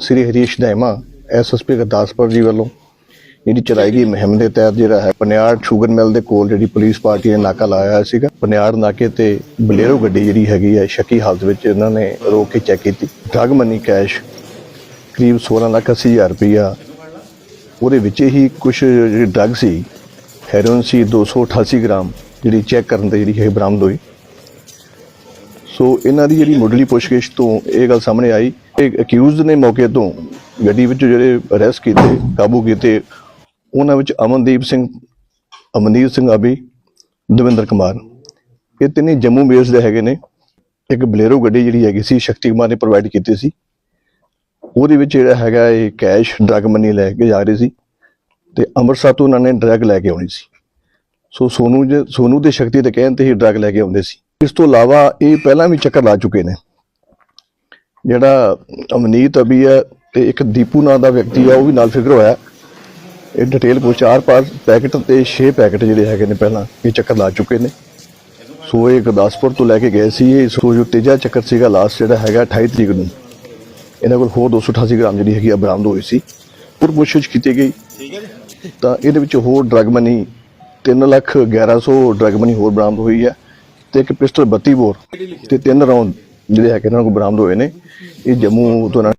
ਸ੍ਰੀ Harish Daima SSP Gurdaspur ji ਵੱਲੋਂ ਜਿਹੜੀ ਚਲਾਈ ਗਈ ਮੁਹਿੰਮ ਦੇ ਤਹਿਤ ਜਿਹੜਾ ਹੈ, ਪਨਿਆੜ ਸ਼ੂਗਰ ਮਿਲ ਦੇ ਕੋਲ ਜਿਹੜੀ ਪੁਲਿਸ ਪਾਰਟੀ ਨੇ ਨਾਕਾ ਲਾਇਆ ਹੋਇਆ ਸੀਗਾ। ਪਨਿਆੜ ਨਾਕੇ ਤੇ ਬਲੇਰੋ ਗੱਡੀ ਜਿਹੜੀ ਹੈਗੀ ਹੈ, ਸ਼ੱਕੀ ਹਾਲਤ ਵਿੱਚ ਇਹਨਾਂ ਨੇ ਰੋਕ ਕੇ ਚੈੱਕ ਕੀਤੀ। ਡਰਗ ਮਨੀ ਕੈਸ਼ ਕਰੀਬ 16 ਲੱਖ 80 ਹਜ਼ਾਰ ਰੁਪਈਆ। ਉਹਦੇ ਵਿੱਚ ਹੀ ਕੁਝ ਜਿਹੜੀ ਡਰਗ ਸੀ, ਹੈਰੋਇਨ ਸੀ 288 ਗ੍ਰਾਮ, ਜਿਹੜੀ ਚੈੱਕ ਕਰਨ ਤੇ ਜਿਹੜੀ ਹੈ ਬਰਾਮਦ ਹੋਈ। ਸੋ ਇਹਨਾਂ ਦੀ ਜਿਹੜੀ ਮੁੱਢਲੀ ਪੁੱਛਗਿੱਛ ਤੋਂ ਇਹ ਗੱਲ ਸਾਹਮਣੇ ਆਈ। ਕਿ ਅਕਿਊਜ਼ਡ ਨੇ ਮੌਕੇ ਤੋਂ ਗੱਡੀ ਵਿੱਚ ਜਿਹੜੇ ਅਰੈਸਟ ਕੀਤੇ, ਕਾਬੂ ਕੀਤੇ, ਉਹਨਾਂ ਵਿੱਚ ਅਮਨਦੀਪ ਸਿੰਘ ਅਮਨਦੀਪ ਸਿੰਘ ਆਬੀ, ਦਵਿੰਦਰ ਕੁਮਾਰ। ਇਹ ਤਿੰਨੇ ਜੰਮੂ ਬੇਸ ਦੇ ਹੈਗੇ ਨੇ। ਇੱਕ ਬਲੇਰੋ ਗੱਡੀ ਜਿਹੜੀ ਹੈਗੀ ਸੀ, ਸ਼ਕਤੀ ਕੁਮਾਰ ਨੇ ਪ੍ਰੋਵਾਈਡ ਕੀਤੀ ਸੀ। ਉਹਦੇ ਵਿੱਚ ਜਿਹੜਾ ਹੈਗਾ ਇਹ ਕੈਸ਼ ਡਰਗ ਮਨੀ ਲੈ ਕੇ ਜਾ ਰਹੇ ਸੀ ਤੇ ਅੰਮ੍ਰਿਤਸਰ ਤੋਂ ਉਹਨਾਂ ਨੇ ਡਰਗ ਲੈ ਕੇ ਆਉਣੀ ਸੀ। ਸੋ ਸੋਨੂ ਜੇ ਸੋਨੂ ਦੇ ਸ਼ਕਤੀ ਦੇ ਕਹਿਣ ਤੇ ਹੀ ਡਰਗ ਲੈ ਕੇ ਆਉਂਦੇ ਸੀ। ਇਸ ਤੋਂ ਇਲਾਵਾ ਇਹ ਪਹਿਲਾਂ ਵੀ ਚੱਕਰ ਲਾ ਚੁੱਕੇ ਨੇ। ਜਿਹੜਾ ਅਮਨੀਤ ਅਬੀ ਹੈ ਤੇ ਇੱਕ ਦੀਪੂ ਨਾਂ ਦਾ ਵਿਅਕਤੀ ਆ ਉਹ ਵੀ ਨਾਲ ਫਿਗਰ ਹੋਇਆ। ਇਹ ਡਿਟੇਲ ਕੋ ਚਾਰ ਪਾਸ ਪੈਕੇਟ ਤੇ 6 ਪੈਕੇਟ ਜਿਹੜੇ ਹੈਗੇ ਨੇ ਪਹਿਲਾਂ ਇਹ ਚੱਕਰ ਲਾ ਚੁੱਕੇ ਨੇ। ਸੋ ਇਹ ਗੁਰਦਾਸਪੁਰ ਤੋਂ ਲੈ ਕੇ ਗਏ ਸੀ। ਇਹ ਸੋ ਜੋ ਤੀਜਾ ਚੱਕਰ ਸੀਗਾ ਲਾਸਟ ਜਿਹੜਾ ਹੈਗਾ 28 ਤਰੀਕ ਨੂੰ। ਇਹਨਾਂ ਕੋਲ ਹੋਰ 288 ਗ੍ਰਾਮ ਜਿਹੜੀ ਹੈਗੀ ਆ ਬਰਾਮਦ ਹੋਈ ਸੀ। ਪੁਰ ਪੁੱਛਗਿੱਛ ਕੀਤੀ ਗਈ। ਤਾਂ ਇਹਦੇ ਵਿੱਚ ਹੋਰ drug money 3 lakh 1100 drug money ਹੋਰ ਬਰਾਮਦ ਹੋਈ ਹੈ। ਤੇ ਇੱਕ ਪਿਸਟਲ 32 ਬੋਰ ਤੇ ਤਿੰਨ ਰਾਉਂਡ ਜਿਹੜੇ ਹੈਗੇ ਇਹਨਾਂ ਕੋਲ ਬਰਾਮਦ ਹੋਏ ਨੇ। ਇਹ ਜੰਮੂ ਤੋਂ ਇਹਨਾਂ